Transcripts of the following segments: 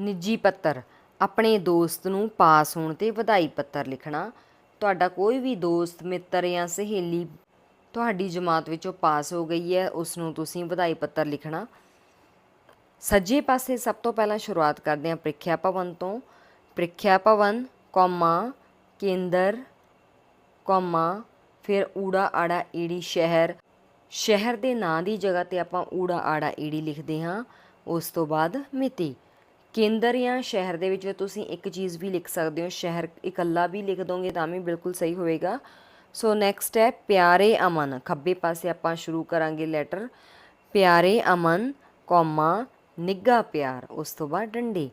ਨਿੱਜੀ ਪੱਤਰ, ਆਪਣੇ ਦੋਸਤ ਨੂੰ ਪਾਸ ਹੋਣ ਤੇ ਵਧਾਈ ਪੱਤਰ ਲਿਖਣਾ, ਤੁਹਾਡਾ ਕੋਈ ਵੀ ਦੋਸਤ, ਮਿੱਤਰ ਜਾਂ ਸਹੇਲੀ ਤੁਹਾਡੀ ਜਮਾਤ ਵਿੱਚੋਂ ਪਾਸ ਹੋ ਗਈ ਹੈ ਉਸ ਨੂੰ ਤੁਸੀਂ ਵਧਾਈ ਪੱਤਰ ਲਿਖਣਾ। ਸੱਜੇ ਪਾਸੇ ਸਭ ਤੋਂ ਪਹਿਲਾਂ ਸ਼ੁਰੂਆਤ ਕਰਦੇ ਹਾਂ ਪ੍ਰੀਖਿਆ ਭਵਨ ਤੋਂ। ਪ੍ਰੀਖਿਆ ਭਵਨ, ਕੌਮਾ, ਕੇਂਦਰ, ਕੌਮਾ, ਫਿਰ ਊੜਾ ਆੜਾ ਈੜੀ ਸ਼ਹਿਰ। ਸ਼ਹਿਰ ਦੇ ਨਾਂ ਦੀ ਜਗ੍ਹਾ ਤੇ ਆਪਾਂ ਊੜਾ ਆੜਾ ਈੜੀ ਲਿਖਦੇ ਹਾਂ, ਉਸ ਤੋਂ ਬਾਅਦ ਮਿਤੀ। ਕੇਂਦਰ ਜਾਂ ਸ਼ਹਿਰ ਦੇ ਵਿੱਚ ਤੁਸੀਂ ਇੱਕ ਚੀਜ਼ ਵੀ ਲਿਖ ਸਕਦੇ ਹੋ, ਸ਼ਹਿਰ ਇਕੱਲਾ ਵੀ ਲਿਖ ਦੋਗੇ ਤਾਂ ਵੀ ਬਿਲਕੁਲ ਸਹੀ ਹੋਵੇਗਾ। ਸੋ ਨੈਕਸਟ ਹੈ ਪਿਆਰੇ ਅਮਨ, ਖੱਬੇ ਪਾਸੇ ਆਪਾਂ ਸ਼ੁਰੂ ਕਰਾਂਗੇ ਲੈਟਰ ਪਿਆਰੇ ਅਮਨ, ਕੌਮਾ, ਨਿੱਘਾ ਪਿਆਰ, ਉਸ ਤੋਂ ਬਾਅਦ ਡੰਡੇ।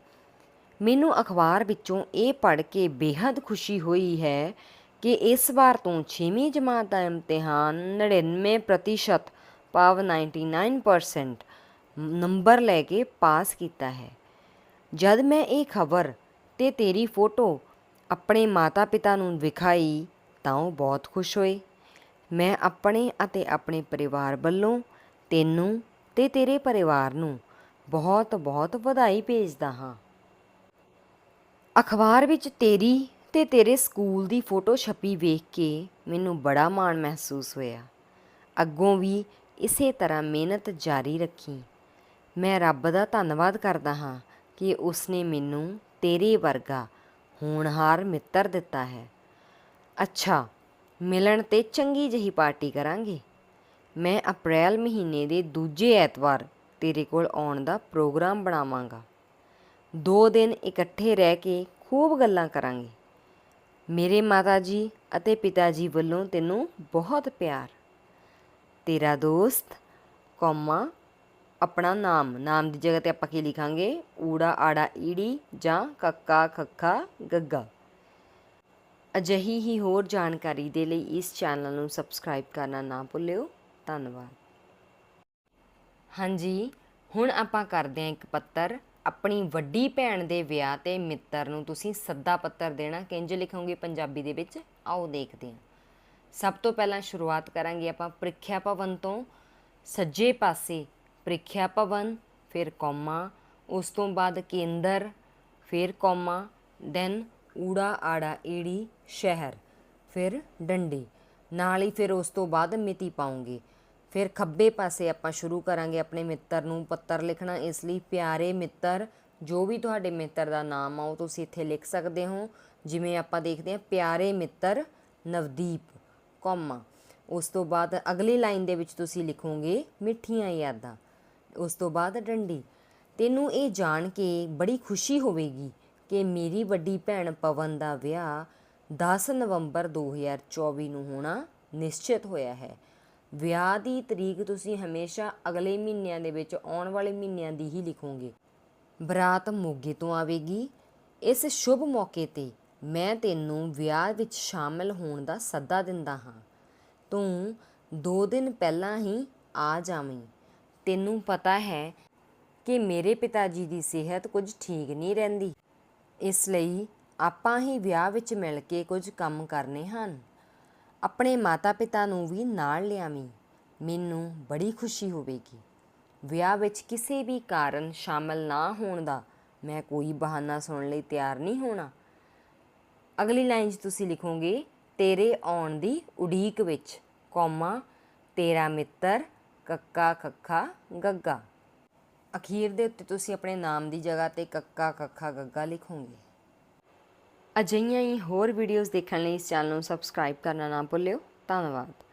ਮੈਨੂੰ ਅਖਬਾਰ ਵਿੱਚੋਂ ਇਹ ਪੜ੍ਹ ਕੇ ਬੇहद ਖੁਸ਼ੀ ਹੋਈ ਹੈ ਕਿ ਇਸ ਵਾਰ ਤੋਂ 6ਵੀਂ ਜਮਾਤ ਦਾ ਇਮਤਿਹਾਨ 99% ਭਾਵ 99% ਨੰਬਰ ਲੈ ਕੇ ਪਾਸ ਕੀਤਾ ਹੈ। ਜਦ ਮੈਂ ਇਹ ਖਬਰ ਤੇ ਤੇਰੀ ਫੋਟੋ ਆਪਣੇ ਮਾਤਾ-ਪਿਤਾ ਨੂੰ ਵਿਖਾਈ ਤਾਂ ਉਹ ਬਹੁਤ ਖੁਸ਼ ਹੋਏ। ਮੈਂ ਆਪਣੇ ਅਤੇ ਆਪਣੇ ਪਰਿਵਾਰ ਵੱਲੋਂ ਤੈਨੂੰ ਤੇ ਤੇਰੇ ਪਰਿਵਾਰ ਨੂੰ ਬਹੁਤ-ਬਹੁਤ ਵਧਾਈ ਭੇਜਦਾ ਹਾਂ। ਅਖਬਾਰ ਵਿੱਚ ਤੇਰੀ ਤੇ ਤੇਰੇ ਸਕੂਲ ਦੀ ਫੋਟੋ ਛਪੀ ਵੇਖ ਕੇ ਮੈਨੂੰ ਬੜਾ ਮਾਣ ਮਹਿਸੂਸ ਹੋਇਆ। ਅੱਗੋਂ ਵੀ ਇਸੇ ਤਰ੍ਹਾਂ ਮਿਹਨਤ ਜਾਰੀ ਰੱਖੀ। ਮੈਂ ਰੱਬ ਦਾ ਧੰਨਵਾਦ ਕਰਦਾ ਹਾਂ ਕਿ ਉਸਨੇ ਮੈਨੂੰ ਤੇਰੇ ਵਰਗਾ ਹੋਣਹਾਰ ਮਿੱਤਰ ਦਿੱਤਾ ਹੈ। ਅੱਛਾ, ਮਿਲਣ ਤੇ ਚੰਗੀ ਜਿਹੀ ਪਾਰਟੀ ਕਰਾਂਗੇ। ਮੈਂ ਅਪ੍ਰੈਲ ਮਹੀਨੇ ਦੇ ਦੂਜੇ ਐਤਵਾਰ ਤੇਰੇ ਕੋਲ ਆਉਣ ਦਾ ਪ੍ਰੋਗਰਾਮ ਬਣਾਵਾਂਗਾ। ਦੋ ਦਿਨ ਇਕੱਠੇ ਰਹਿ ਕੇ ਖੂਬ ਗੱਲਾਂ ਕਰਾਂਗੇ। ਮੇਰੇ ਮਾਤਾ ਜੀ ਅਤੇ ਪਿਤਾ ਜੀ ਵੱਲੋਂ ਤੈਨੂੰ ਬਹੁਤ ਪਿਆਰ। ਤੇਰਾ ਦੋਸਤ, ਕੌਮਾ ਆਪਣਾ ਨਾਮ ਨਾਮ ਦੀ ਜਗ੍ਹਾ ਤੇ ਆਪਾਂ ਕੀ ਲਿਖਾਂਗੇ? ਊੜਾ, ਆੜਾ, ਈੜੀ ਜਾਂ ਕੱਕਾ, ਖੱਖਾ, ਗੱਗਾ। ਅਜਿਹੀ ਹੀ ਹੋਰ ਜਾਣਕਾਰੀ ਦੇ ਲਈ ਇਸ ਚੈਨਲ ਨੂੰ ਸਬਸਕ੍ਰਾਈਬ ਕਰਨਾ ਨਾ ਭੁੱਲਿਓ। ਧੰਨਵਾਦ। ਹਾਂਜੀ, ਹੁਣ ਆਪਾਂ ਕਰਦੇ ਹਾਂ ਇੱਕ ਪੱਤਰ। ਆਪਣੀ ਵੱਡੀ ਭੈਣ ਦੇ ਵਿਆਹ ਤੇ ਮਿੱਤਰ ਨੂੰ ਤੁਸੀਂ ਸੱਦਾ ਪੱਤਰ ਦੇਣਾ ਕਿੰਜ ਲਿਖੋਗੇ ਪੰਜਾਬੀ ਦੇ ਵਿੱਚ? ਆਓ ਦੇਖਦੇ ਹਾਂ। ਸਭ ਤੋਂ ਪਹਿਲਾਂ ਸ਼ੁਰੂਆਤ ਕਰਾਂਗੇ ਆਪਾਂ ਪ੍ਰੀਖਿਆ ਭਵਨ ਤੋਂ। ਸੱਜੇ ਪਾਸੇ ਪ੍ਰੀਖਿਆ ਭਵਨ, ਫਿਰ ਕੌਮਾ, ਉਸ ਤੋਂ ਬਾਅਦ ਕੇਂਦਰ, ਫਿਰ ਕੌਮਾ, ਦੈਨ ਊੜਾ ਆੜਾ ਈੜੀ, ਸ਼ਹਿਰ, ਫਿਰ ਡੰਡੀ। ਨਾਲ ਹੀ ਫਿਰ ਉਸ ਤੋਂ ਬਾਅਦ ਮਿਤੀ ਪਾਉਂਗੇ। ਫਿਰ ਖੱਬੇ ਪਾਸੇ ਆਪਾਂ ਸ਼ੁਰੂ ਕਰਾਂਗੇ ਆਪਣੇ ਮਿੱਤਰ ਨੂੰ ਪੱਤਰ ਲਿਖਣਾ। ਇਸ ਲਈ ਪਿਆਰੇ ਮਿੱਤਰ, ਜੋ ਵੀ ਤੁਹਾਡੇ ਮਿੱਤਰ ਦਾ ਨਾਮ ਆ, ਉਹ ਤੁਸੀਂ ਇੱਥੇ ਲਿਖ ਸਕਦੇ ਹੋ। ਜਿਵੇਂ ਆਪਾਂ ਦੇਖਦੇ ਹਾਂ, ਪਿਆਰੇ ਮਿੱਤਰ ਨਵਦੀਪ, ਕੌਮਾ। ਉਸ ਤੋਂ ਬਾਅਦ ਅਗਲੀ ਲਾਈਨ ਦੇ ਵਿੱਚ ਤੁਸੀਂ ਲਿਖੋਗੇ, ਮਿੱਠੀਆਂ ਯਾਦਾਂ। ਉਸ ਤੋਂ ਬਾਅਦ ਡੰਡੀ। ਤੈਨੂੰ ਇਹ ਜਾਣ ਕੇ ਬੜੀ ਖੁਸ਼ੀ ਹੋਵੇਗੀ ਕਿ ਮੇਰੀ ਵੱਡੀ ਭੈਣ ਪਵਨ ਦਾ ਵਿਆਹ 10 ਨਵੰਬਰ 2024 ਨੂੰ ਹੋਣਾ ਨਿਸ਼ਚਿਤ ਹੋਇਆ ਹੈ। ਵਿਆਹ ਦੀ ਤਰੀਕ ਤੁਸੀਂ ਹਮੇਸ਼ਾ ਅਗਲੇ ਮਹੀਨਿਆਂ ਦੇ ਵਿੱਚ ਆਉਣ ਵਾਲੇ ਮਹੀਨਿਆਂ ਦੀ ਹੀ ਲਿਖੋਗੇ। ਬਰਾਤ ਮੋਗੇ ਤੋਂ ਆਵੇਗੀ। ਇਸ ਸ਼ੁਭ ਮੌਕੇ ਤੇ ਮੈਂ ਤੈਨੂੰ ਵਿਆਹ ਵਿੱਚ ਸ਼ਾਮਲ ਹੋਣ ਦਾ ਸੱਦਾ ਦਿੰਦਾ ਹਾਂ। ਤੂੰ 2 ਦਿਨ ਪਹਿਲਾਂ ਹੀ ਆ ਜਾਵੀਂ। ਤੈਨੂੰ ਪਤਾ ਹੈ ਕਿ ਮੇਰੇ ਪਿਤਾ ਜੀ ਦੀ ਸਿਹਤ ਕੁਝ ਠੀਕ ਨਹੀਂ ਰਹਿੰਦੀ। ਇਸ ਲਈ ਆਪਾਂ ਹੀ ਵਿਆਹ ਵਿੱਚ ਮਿਲ ਕੇ ਕੁਝ ਕੰਮ ਕਰਨੇ ਹਨ। ਆਪਣੇ ਮਾਤਾ-ਪਿਤਾ ਨੂੰ ਵੀ ਨਾਲ ਲਿਆਵੀਂ। ਮੈਨੂੰ ਬੜੀ ਖੁਸ਼ੀ ਹੋਵੇਗੀ। ਵਿਆਹ ਵਿੱਚ ਕਿਸੇ ਵੀ ਕਾਰਨ ਸ਼ਾਮਲ ਨਾ ਹੋਣ ਦਾ ਮੈਂ ਕੋਈ ਬਹਾਨਾ ਸੁਣਨ ਲਈ ਤਿਆਰ ਨਹੀਂ ਹੋਣਾ। ਅਗਲੀ ਲਾਈਨ 'ਚ ਤੁਸੀਂ ਲਿਖੋਗੇ, ਤੇਰੇ ਆਉਣ ਦੀ ਉਡੀਕ ਵਿੱਚ, ਕੌਮਾ, ਤੇਰਾ ਮਿੱਤਰ ਕੱਕਾ, ਖੱਖਾ, ਗੱਗਾ। ਅਖੀਰ ਦੇ ਉੱਤੇ ਤੁਸੀਂ ਆਪਣੇ ਨਾਮ ਦੀ ਜਗ੍ਹਾ ਤੇ ਕੱਕਾ, ਖੱਖਾ, ਗੱਗਾ ਲਿਖੋਗੇ। ਅਜਿਹੀਆਂ ਹੀ ਹੋਰ ਵੀਡੀਓਜ਼ ਦੇਖਣ ਲਈ ਇਸ ਚੈਨਲ ਨੂੰ ਸਬਸਕ੍ਰਾਈਬ ਕਰਨਾ ਨਾ ਭੁੱਲਿਓ। ਧੰਨਵਾਦ।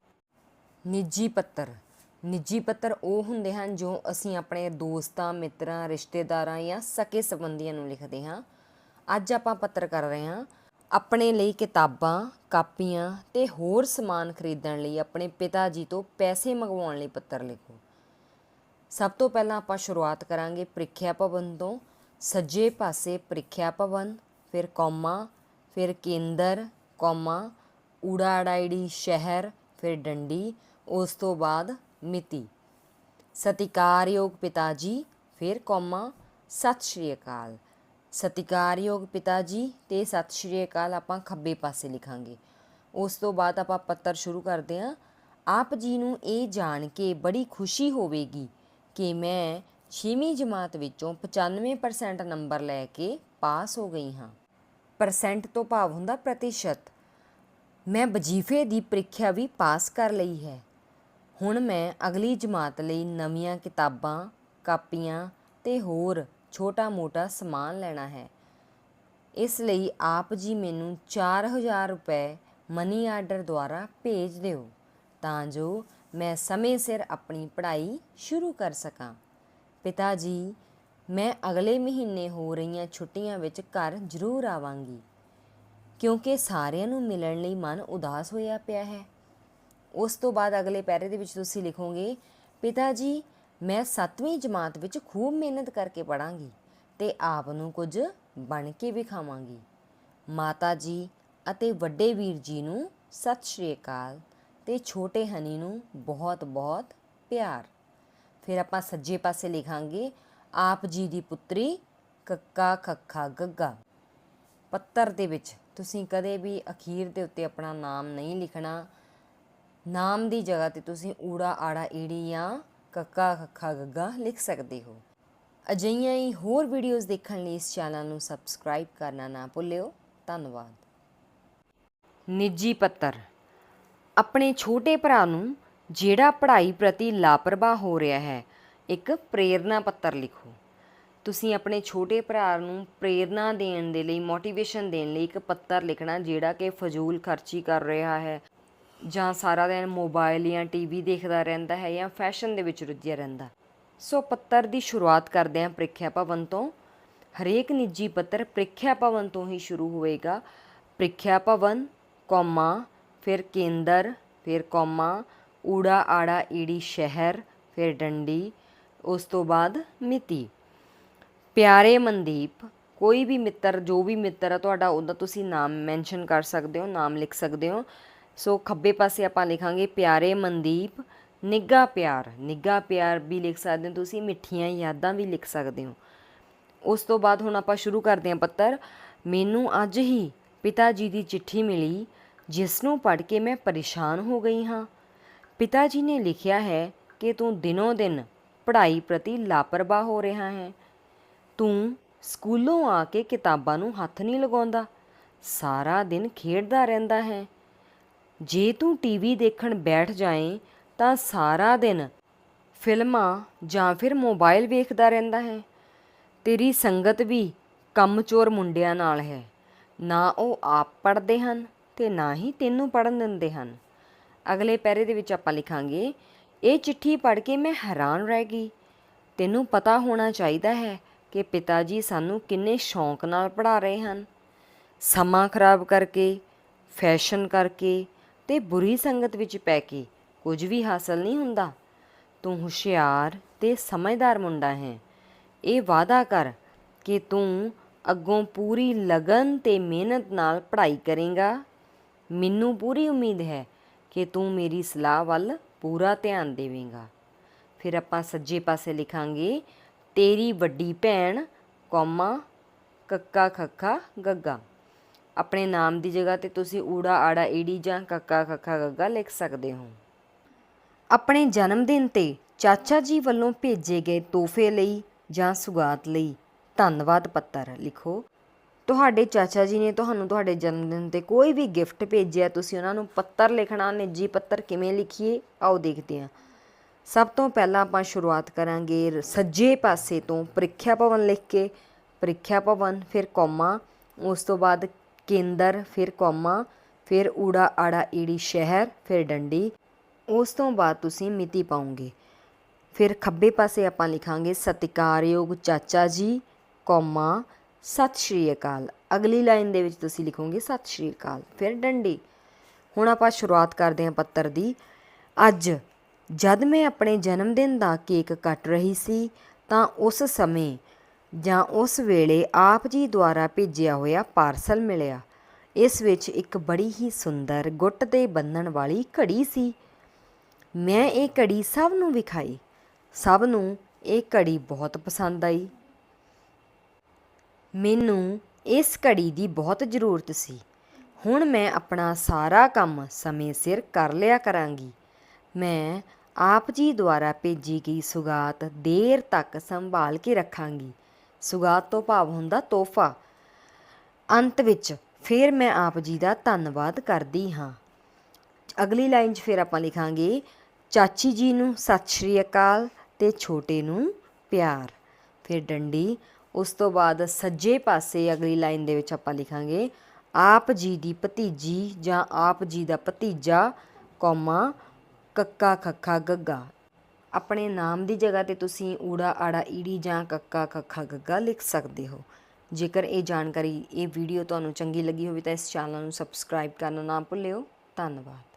ਨਿੱਜੀ ਪੱਤਰ। ਨਿੱਜੀ ਪੱਤਰ ਉਹ ਹੁੰਦੇ ਹਨ ਜੋ ਅਸੀਂ ਆਪਣੇ ਦੋਸਤਾਂ, ਮਿੱਤਰਾਂ, ਰਿਸ਼ਤੇਦਾਰਾਂ ਜਾਂ ਸਕੇ ਸੰਬੰਧੀਆਂ ਨੂੰ ਲਿਖਦੇ ਹਾਂ। ਅੱਜ ਆਪਾਂ ਪੱਤਰ ਕਰ ਰਹੇ ਹਾਂ ਆਪਣੇ ਲਈ ਕਿਤਾਬਾਂ, ਕਾਪੀਆਂ ਤੇ ਹੋਰ ਸਮਾਨ ਖਰੀਦਣ ਲਈ ਆਪਣੇ ਪਿਤਾ ਜੀ ਤੋਂ ਪੈਸੇ ਮੰਗਵਾਉਣ ਲਈ ਪੱਤਰ ਲਿਖੋ। ਸਭ ਤੋਂ ਪਹਿਲਾਂ ਆਪਾਂ ਸ਼ੁਰੂਆਤ ਕਰਾਂਗੇ ਪ੍ਰੀਖਿਆ ਭਵਨ ਤੋਂ। ਸੱਜੇ ਪਾਸੇ ਪ੍ਰੀਖਿਆ ਭਵਨ, ਫਿਰ ਕੌਮਾ, ਫਿਰ ਕੇਂਦਰ, ਕੌਮਾ ਊੜਾੜਾਈੜੀ ਸ਼ਹਿਰ, ਫਿਰ ਡੰਡੀ, ਉਸ ਤੋਂ ਬਾਅਦ ਮਿਤੀ। ਸਤਿਕਾਰਯੋਗ ਪਿਤਾ ਜੀ, ਫਿਰ ਕੌਮਾ। ਸਤਿ ਸ਼੍ਰੀ ਅਕਾਲ। ਸਤਿਕਾਰਯੋਗ ਪਿਤਾ ਜੀ ਤੇ ਸਤਿ ਸ਼੍ਰੀ ਅਕਾਲ, ਆਪਾਂ ਖੱਬੇ ਪਾਸੇ ਲਿਖਾਂਗੇ। ਉਸ ਤੋਂ ਬਾਅਦ ਆਪਾਂ ਪੱਤਰ ਸ਼ੁਰੂ ਕਰਦੇ ਹਾਂ। ਆਪ ਜੀ ਨੂੰ ਇਹ ਜਾਣ ਕੇ ਬੜੀ ਖੁਸ਼ੀ ਹੋਵੇਗੀ ਕਿ ਮੈਂ 6ਵੀਂ ਜਮਾਤ ਵਿੱਚੋਂ 95% ਨੰਬਰ ਲੈ ਕੇ ਪਾਸ ਹੋ ਗਈ ਹਾਂ। ਪਰਸੈਂਟ ਤੋਂ ਭਾਵ ਹੁੰਦਾ ਪ੍ਰਤੀਸ਼ਤ। ਮੈਂ ਵਜ਼ੀਫੇ ਦੀ ਪ੍ਰੀਖਿਆ ਵੀ ਪਾਸ ਕਰ ਲਈ ਹੈ। ਹੁਣ ਮੈਂ ਅਗਲੀ ਜਮਾਤ ਲਈ ਨਵੀਆਂ ਕਿਤਾਬਾਂ, ਕਾਪੀਆਂ ਤੇ ਹੋਰ ਛੋਟਾ-ਮੋਟਾ ਸਮਾਨ ਲੈਣਾ ਹੈ। ਇਸ ਲਈ ਆਪ ਜੀ ਮੈਨੂੰ 4000 ਰੁਪਏ ਮਨੀ ਆਰਡਰ ਦੁਆਰਾ ਭੇਜ ਦਿਓ, ਤਾਂ ਜੋ ਮੈਂ ਸਮੇਂ ਸਿਰ ਆਪਣੀ ਪੜ੍ਹਾਈ ਸ਼ੁਰੂ ਕਰ ਸਕਾਂ। ਪਿਤਾ ਜੀ, ਮੈਂ ਅਗਲੇ ਮਹੀਨੇ ਹੋ ਰਹੀਆਂ ਛੁੱਟੀਆਂ ਵਿੱਚ ਘਰ ਜ਼ਰੂਰ ਆਵਾਂਗੀ, ਕਿਉਂਕਿ ਸਾਰਿਆਂ ਨੂੰ ਮਿਲਣ ਲਈ ਮਨ ਉਦਾਸ ਹੋਇਆ ਪਿਆ ਹੈ। ਉਸ ਤੋਂ ਬਾਅਦ ਅਗਲੇ ਪੈਰੇ ਦੇ ਵਿੱਚ ਤੁਸੀਂ ਲਿਖੋਗੇ, ਪਿਤਾ ਜੀ ਮੈਂ 7ਵੀਂ ਜਮਾਤ ਵਿੱਚ ਖੂਬ ਮਿਹਨਤ ਕਰਕੇ ਪੜਾਂਗੀ ਤੇ ਆਪ ਨੂੰ ਕੁਝ ਬਣ ਕੇ ਵਿਖਾਵਾਂਗੀ। ਮਾਤਾ ਜੀ ਅਤੇ ਵੱਡੇ ਵੀਰ ਜੀ ਨੂੰ ਸਤਿ ਸ਼੍ਰੀ ਅਕਾਲ ਤੇ ਛੋਟੇ ਹਨੀ ਨੂੰ ਬਹੁਤ ਬਹੁਤ ਪਿਆਰ। ਫਿਰ ਆਪਾਂ ਸੱਜੇ ਪਾਸੇ ਲਿਖਾਂਗੇ, ਆਪ ਜੀ ਦੀ ਪੁੱਤਰੀ ਕੱਕਾ ਖੱਖਾ ਗੱਗਾ। ਪੱਤਰ ਦੇ ਵਿੱਚ ਤੁਸੀਂ ਕਦੇ ਵੀ ਅਖੀਰ ਦੇ ਉੱਤੇ ਆਪਣਾ ਨਾਮ ਨਹੀਂ ਲਿਖਣਾ। ਨਾਮ ਦੀ ਜਗ੍ਹਾ ਤੇ ਤੁਸੀਂ ਊੜਾ ਆੜਾ ਈੜੀ ਜਾਂ ਕੱਕਾ ਖੱਖਾ ਗੱਗਾ ਲਿਖ ਸਕਦੇ ਹੋ। ਅਜਿਹੀਆਂ ਹੀ ਹੋਰ ਵੀਡੀਓਜ਼ ਦੇਖਣ ਲਈ ਇਸ ਚੈਨਲ ਨੂੰ ਸਬਸਕ੍ਰਾਈਬ ਕਰਨਾ ਨਾ ਭੁੱਲਿਓ। ਧੰਨਵਾਦ। ਨਿੱਜੀ ਪੱਤਰ। ਆਪਣੇ ਛੋਟੇ ਭਰਾ ਨੂੰ ਜਿਹੜਾ ਪੜ੍ਹਾਈ ਪ੍ਰਤੀ ਲਾਪਰਵਾਹ ਹੋ ਰਿਹਾ ਹੈ, ਇੱਕ ਪ੍ਰੇਰਨਾ ਪੱਤਰ ਲਿਖੋ। ਤੁਸੀਂ ਆਪਣੇ ਛੋਟੇ ਭਰਾ ਨੂੰ ਪ੍ਰੇਰਨਾ ਦੇਣ ਦੇ ਲਈ ਮੋਟੀਵੇਸ਼ਨ ਦੇਣ ਲਈ ਇੱਕ ਪੱਤਰ ਲਿਖਣਾ ਜਿਹੜਾ ਕਿ ਫਜ਼ੂਲ ਖਰਚੀ ਕਰ ਰਿਹਾ ਹੈ। ਜਾਂ ਸਾਰਾ ਦਿਨ ਮੋਬਾਈਲ ਜਾਂ ਟੀਵੀ ਦੇਖਦਾ ਰਹਿੰਦਾ ਹੈ ਜਾਂ ਫੈਸ਼ਨ ਦੇ ਵਿੱਚ ਰੁੱਝਿਆ ਰਹਿੰਦਾ। ਸੋ ਪੱਤਰ ਦੀ ਸ਼ੁਰੂਆਤ ਕਰਦੇ ਹਾਂ ਪ੍ਰੀਖਿਆ ਭਵਨ ਤੋਂ। ਹਰੇਕ ਨਿੱਜੀ ਪੱਤਰ ਪ੍ਰੀਖਿਆ ਭਵਨ ਤੋਂ ਹੀ ਸ਼ੁਰੂ ਹੋਵੇਗਾ। ਪ੍ਰੀਖਿਆ ਭਵਨ, ਕੌਮਾ, ਫਿਰ ਕੇਂਦਰ, ਫਿਰ ਕੌਮਾ, ਊੜਾ ਆੜਾ ਈੜੀ ਸ਼ਹਿਰ, ਫਿਰ ਡੰਡੀ, ਉਸ ਤੋਂ ਬਾਅਦ ਮਿਤੀ। ਪਿਆਰੇ ਮਨਦੀਪ, ਕੋਈ ਵੀ ਮਿੱਤਰ, ਜੋ ਵੀ ਮਿੱਤਰ ਆ, ਤੁਹਾਡਾ ਉਹਦਾ ਤੁਸੀਂ ਨਾਮ ਮੈਂਸ਼ਨ ਕਰ ਸਕਦੇ ਹੋ, ਨਾਮ ਲਿਖ ਸਕਦੇ ਹੋ। ਸੋ ਖੱਬੇ ਪਾਸੇ ਆਪਾਂ ਲਿਖਾਂਗੇ ਪਿਆਰੇ ਮਨਦੀਪ, ਨਿੱਘਾ ਪਿਆਰ। ਨਿੱਘਾ ਪਿਆਰ ਵੀ ਲਿਖ ਸਕਦੇ ਹੋ ਤੁਸੀਂ, ਮਿੱਠੀਆਂ ਯਾਦਾਂ ਵੀ ਲਿਖ ਸਕਦੇ ਹੋ। ਉਸ ਤੋਂ ਬਾਅਦ ਹੁਣ ਆਪਾਂ ਸ਼ੁਰੂ ਕਰਦੇ ਹਾਂ ਪੱਤਰ। ਮੈਨੂੰ ਅੱਜ ਹੀ ਪਿਤਾ ਜੀ ਦੀ ਚਿੱਠੀ ਮਿਲੀ, ਜਿਸ ਨੂੰ ਪੜ੍ਹ ਕੇ ਮੈਂ ਪਰੇਸ਼ਾਨ ਹੋ ਗਈ ਹਾਂ। ਪਿਤਾ ਜੀ ਨੇ ਲਿਖਿਆ ਹੈ ਕਿ ਤੂੰ ਦਿਨੋ ਦਿਨ ਪੜ੍ਹਾਈ ਪ੍ਰਤੀ ਲਾਪਰਵਾਹ ਹੋ ਰਿਹਾ ਹੈ। ਤੂੰ ਸਕੂਲੋਂ ਆ ਕੇ ਕਿਤਾਬਾਂ ਨੂੰ ਹੱਥ ਨਹੀਂ ਲਗਾਉਂਦਾ। ਸਾਰਾ ਦਿਨ ਖੇਡਦਾ ਰਹਿੰਦਾ ਹੈ। ਜੇ ਤੂੰ ਟੀਵੀ ਦੇਖਣ ਬੈਠ ਜਾਏ, ਤਾਂ ਸਾਰਾ ਦਿਨ ਫਿਲਮਾਂ ਜਾਂ ਫਿਰ ਮੋਬਾਈਲ ਵੇਖਦਾ ਰਹਿੰਦਾ ਹੈ। ਤੇਰੀ ਸੰਗਤ ਵੀ ਕੰਮਚੋਰ ਮੁੰਡਿਆਂ ਨਾਲ ਹੈ। ਨਾ ਉਹ ਆਪ ਪੜ੍ਹਦੇ ਹਨ ਤੇ ਨਾ ਹੀ ਤੈਨੂੰ ਪੜ੍ਹਨ ਦਿੰਦੇ ਹਨ। ਅਗਲੇ ਪੈਰੇ ਦੇ ਵਿੱਚ ਆਪਾਂ ਲਿਖਾਂਗੇ, ਇਹ ਚਿੱਠੀ ਪੜ੍ਹ ਕੇ ਮੈਂ ਹੈਰਾਨ ਰਹਿ ਗਈ। ਤੈਨੂੰ ਪਤਾ ਹੋਣਾ ਚਾਹੀਦਾ ਹੈ ਕਿ ਪਿਤਾ ਜੀ ਸਾਨੂੰ ਕਿੰਨੇ ਸ਼ੌਂਕ ਨਾਲ ਪੜ੍ਹਾ ਰਹੇ ਹਨ। ਸਮਾਂ ਖਰਾਬ ਕਰਕੇ, ਫੈਸ਼ਨ ਕਰਕੇ ਤੇ ਬੁਰੀ ਸੰਗਤ ਵਿੱਚ ਪੈ ਕੇ ਕੁਝ ਵੀ ਹਾਸਲ ਨਹੀਂ ਹੁੰਦਾ। ਤੂੰ ਹੁਸ਼ਿਆਰ ਤੇ ਸਮਝਦਾਰ ਮੁੰਡਾ ਹੈ। ਇਹ ਵਾਅਦਾ ਕਰ ਕਿ ਤੂੰ ਅੱਗੋਂ ਪੂਰੀ ਲਗਨ ਤੇ ਮਿਹਨਤ ਨਾਲ ਪੜ੍ਹਾਈ ਕਰੇਗਾ। ਮੈਨੂੰ ਪੂਰੀ ਉਮੀਦ ਹੈ ਕਿ ਤੂੰ ਮੇਰੀ ਸਲਾਹ ਵੱਲ ਪੂਰਾ ਧਿਆਨ ਦੇਵੇਂਗਾ। ਫਿਰ ਆਪਾਂ ਸੱਜੇ ਪਾਸੇ ਲਿਖਾਂਗੇ, ਤੇਰੀ ਵੱਡੀ ਭੈਣ, ਕੌਮਾ ਕੱਕਾ ਖੱਖਾ ਗੱਗਾ। ਆਪਣੇ ਨਾਮ ਦੀ ਜਗ੍ਹਾ ਤੇ ਤੁਸੀਂ ਊੜਾ, ਆੜਾ, ਈੜੀ ਜਾਂ ਕੱਕਾ, ਖੱਖਾ, ਗੱਗਾ ਲਿਖ ਸਕਦੇ ਹੋ। ਆਪਣੇ ਜਨਮ ਦਿਨ ਤੇ ਚਾਚਾ ਜੀ ਵੱਲੋਂ ਭੇਜੇ ਗਏ ਤੋਹਫੇ ਲਈ ਜਾਂ ਸੁਗਾਤ ਲਈ ਧੰਨਵਾਦ ਪੱਤਰ ਲਿਖੋ। ਤੁਹਾਡੇ ਚਾਚਾ ਜੀ ਨੇ ਤੁਹਾਨੂੰ ਤੁਹਾਡੇ ਜਨਮ ਦਿਨ ਤੇ ਕੋਈ ਵੀ ਗਿਫਟ ਭੇਜਿਆ, ਤੁਸੀਂ ਉਹਨਾਂ ਨੂੰ ਪੱਤਰ ਲਿਖਣਾ, ਨਿੱਜੀ ਪੱਤਰ ਕਿਵੇਂ ਲਿਖੀਏ, ਆਓ ਦੇਖਦੇ ਹਾਂ। ਸਭ ਤੋਂ ਪਹਿਲਾਂ ਆਪਾਂ ਸ਼ੁਰੂਆਤ ਕਰਾਂਗੇ ਰ- ਸੱਜੇ ਪਾਸੇ ਤੋਂ ਪ੍ਰੀਖਿਆ ਭਵਨ ਲਿਖ ਕੇ, ਪ੍ਰੀਖਿਆ ਭਵਨ, ਫਿਰ ਕੌਮਾ, ਉਸ ਤੋਂ ਬਾਅਦ ਕੇਂਦਰ, ਫਿਰ ਕੌਮਾ, ਫਿਰ ਊੜਾ ਆੜਾ ਈੜੀ ਸ਼ਹਿਰ, ਫਿਰ ਡੰਡੀ। ਉਸ ਤੋਂ ਬਾਅਦ ਤੁਸੀਂ ਮਿਤੀ ਪਾਉਂਗੇ। ਫਿਰ ਖੱਬੇ ਪਾਸੇ ਆਪਾਂ ਲਿਖਾਂਗੇ, ਸਤਿਕਾਰਯੋਗ ਚਾਚਾ ਜੀ, ਕੌਮਾ, ਸਤਿ ਸ਼੍ਰੀ ਅਕਾਲ। ਅਗਲੀ ਲਾਈਨ ਦੇ ਵਿੱਚ ਤੁਸੀਂ ਲਿਖੋਗੇ, ਸਤਿ ਸ਼੍ਰੀ ਅਕਾਲ, ਫਿਰ ਡੰਡੀ। ਹੁਣ ਆਪਾਂ ਸ਼ੁਰੂਆਤ ਕਰਦੇ ਹਾਂ ਪੱਤਰ ਦੀ। ਅੱਜ, ਜਦ ਮੈਂ ਆਪਣੇ ਜਨਮ ਦਿਨ ਦਾ ਕੇਕ ਕੱਟ ਰਹੀ ਸੀ, ਤਾਂ ਉਸ ਸਮੇਂ ਜਾਂ ਉਸ ਵੇਲੇ ਆਪ ਜੀ ਦੁਆਰਾ ਭੇਜਿਆ ਹੋਇਆ ਪਾਰਸਲ ਮਿਲਿਆ। ਇਸ ਵਿੱਚ ਇੱਕ ਬੜੀ ਹੀ ਸੁੰਦਰ ਗੁੱਟ ਤੇ ਬੰਨਣ ਵਾਲੀ ਘੜੀ ਸੀ। ਮੈਂ ਇਹ ਘੜੀ ਸਭ ਨੂੰ ਵਿਖਾਈ। ਸਭ ਨੂੰ ਇਹ ਘੜੀ ਬਹੁਤ ਪਸੰਦ ਆਈ। ਮੈਨੂੰ ਇਸ ਘੜੀ ਦੀ ਬਹੁਤ ਜ਼ਰੂਰਤ ਸੀ। ਹੁਣ ਮੈਂ ਆਪਣਾ ਸਾਰਾ ਕੰਮ ਸਮੇਂ ਸਿਰ ਕਰ ਲਿਆ ਕਰਾਂਗੀ। ਮੈਂ ਆਪ ਜੀ ਦੁਆਰਾ ਭੇਜੀ ਗਈ ਸੁਗਾਤ ਦੇਰ ਤੱਕ ਸੰਭਾਲ ਕੇ ਰੱਖਾਂਗੀ। ਸੁਗਾਤ ਤੋਂ ਭਾਵ ਹੁੰਦਾ ਤੋਹਫਾ। ਅੰਤ ਵਿੱਚ ਫਿਰ ਮੈਂ ਆਪ ਜੀ ਦਾ ਧੰਨਵਾਦ ਕਰਦੀ ਹਾਂ। ਅਗਲੀ ਲਾਈਨ 'ਚ ਫਿਰ ਆਪਾਂ ਲਿਖਾਂਗੇ, ਚਾਚੀ ਜੀ ਨੂੰ ਸਤਿ ਸ਼੍ਰੀ ਅਕਾਲ ਤੇ ਛੋਟੇ ਨੂੰ ਪਿਆਰ। ਫਿਰ ਡੰਡੀ, ਉਸ ਤੋਂ ਬਾਅਦ ਸੱਜੇ ਪਾਸੇ ਅਗਲੀ ਲਾਈਨ ਦੇ ਵਿੱਚ ਆਪਾਂ ਲਿਖਾਂਗੇ, ਆਪ ਜੀ ਦੀ ਭਤੀਜੀ ਜਾਂ ਆਪ ਜੀ ਦਾ ਭਤੀਜਾ, ਕੌਮਾ, ਕੱਕਾ ਖੱਖਾ ਗੱਗਾ। ਆਪਣੇ ਨਾਮ ਦੀ ਜਗ੍ਹਾ ਤੇ ਤੁਸੀਂ ਊੜਾ, ਆੜਾ, ਈੜੀ ਜਾਂ ਕੱਕਾ ਖੱਖਾ ਗੱਗਾ ਲਿਖ ਸਕਦੇ ਹੋ। ਜੇਕਰ ਇਹ ਜਾਣਕਾਰੀ, ਇਹ ਵੀਡੀਓ ਤੁਹਾਨੂੰ ਚੰਗੀ ਲੱਗੀ ਹੋਵੇ ਤਾਂ ਇਸ ਚੈਨਲ ਨੂੰ ਸਬਸਕ੍ਰਾਈਬ ਕਰਨਾ ਨਾ ਭੁੱਲਿਓ। ਧੰਨਵਾਦ।